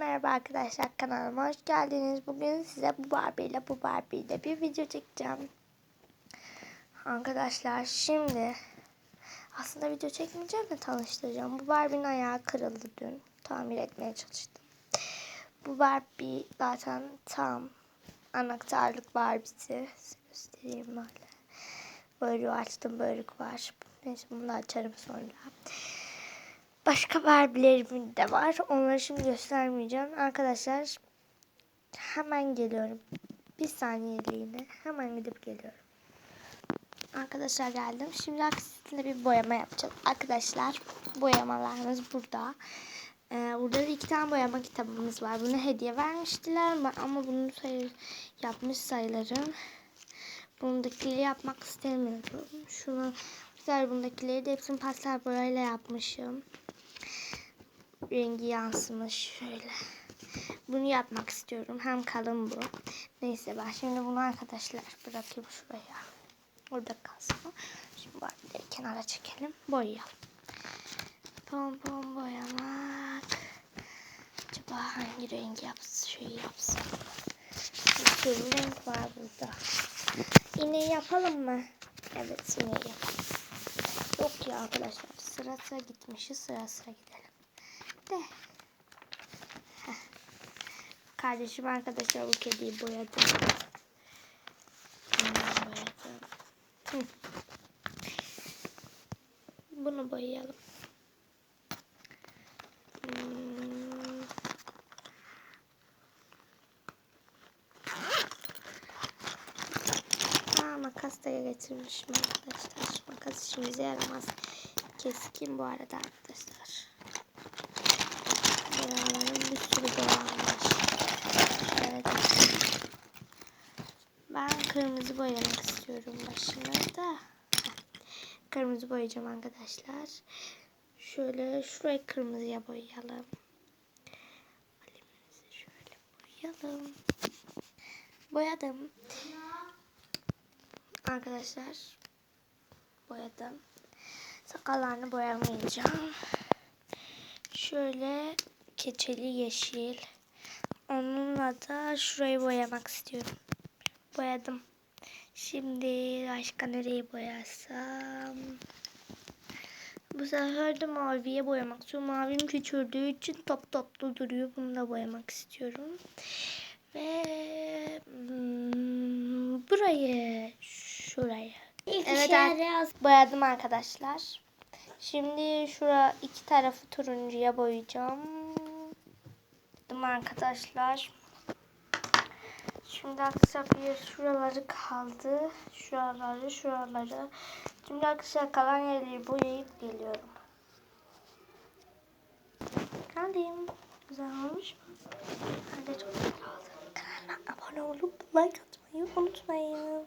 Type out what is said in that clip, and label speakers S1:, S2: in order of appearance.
S1: merhaba arkadaşlar kanalıma hoş geldiniz. Bugün size bu Barbie ile bu Barbie ile bir video çekeceğim. Arkadaşlar şimdi aslında video çekmeyeceğim de tanıştıracağım. Bu Barbie'nin ayağı kırıldı dün. Tamir etmeye çalıştım. Bu Barbie zaten tam anahtarlık Barbie'si. Göstereyim böyle. Bölüğü açtım bölük var. Neyse bunu açarım sonra. Başka Barbie'lerim de var. Onları şimdi göstermeyeceğim. Arkadaşlar hemen geliyorum. Bir saniyeliğine hemen gidip geliyorum. Arkadaşlar geldim. Şimdi sizinle bir boyama yapacağım. Arkadaşlar boyamalarınız burada. Ee, burada da iki tane boyama kitabımız var. Bunu hediye vermiştiler ama bunu sayı, yapmış sayılarım. Bundakileri yapmak istemiyorum. Şunu güzel bundakileri de hepsini pastel boyayla yapmışım rengi yansımış şöyle. Bunu yapmak istiyorum. Hem kalın bu. Neyse ben şimdi bunu arkadaşlar bırakayım şuraya. Orada kalsın. Şimdi barbileri kenara çekelim. Boyayalım. Pompon boyamak. Acaba hangi rengi yapsın? Şöyle yapsın. Bir sürü renk var burada. İğneyi yapalım mı? Evet iğneyi yapalım. Yok ya arkadaşlar sıra sıra gitmişiz sıra sıra gidelim de. Kardeşim arkadaşlar bu kediyi boyadım. Bunu boyayalım. Hmm. Aa, makas da getirmişim arkadaşlar. Makas işimize yaramaz. Keskin bu arada arkadaşlar boyaların bir sürü boya var. Ben kırmızı boyamak istiyorum başına da. Kırmızı boyayacağım arkadaşlar. Şöyle şurayı kırmızıya boyayalım. Kalemimizi şöyle boyayalım. Boyadım. Arkadaşlar boyadım. Sakallarını boyamayacağım. Şöyle keçeli yeşil. Onunla da şurayı boyamak istiyorum. Boyadım. Şimdi başka nereyi boyasam? Bu sefer de maviye boyamak istiyorum. Mavim küçüldüğü için top toplu duruyor. Bunu da boyamak istiyorum. Ve hmm, burayı, şurayı. Evet, boyadım arkadaşlar. Şimdi şura iki tarafı turuncuya boyayacağım. Dedim arkadaşlar. Şimdi arkadaşlar bir şuraları kaldı. Şuraları, şuraları. Şimdi arkadaşlar kalan yerleri boyayıp geliyorum. Geldim. Güzel olmuş mu? Bence çok güzel oldu. Kanalıma abone olup like atmayı unutmayın.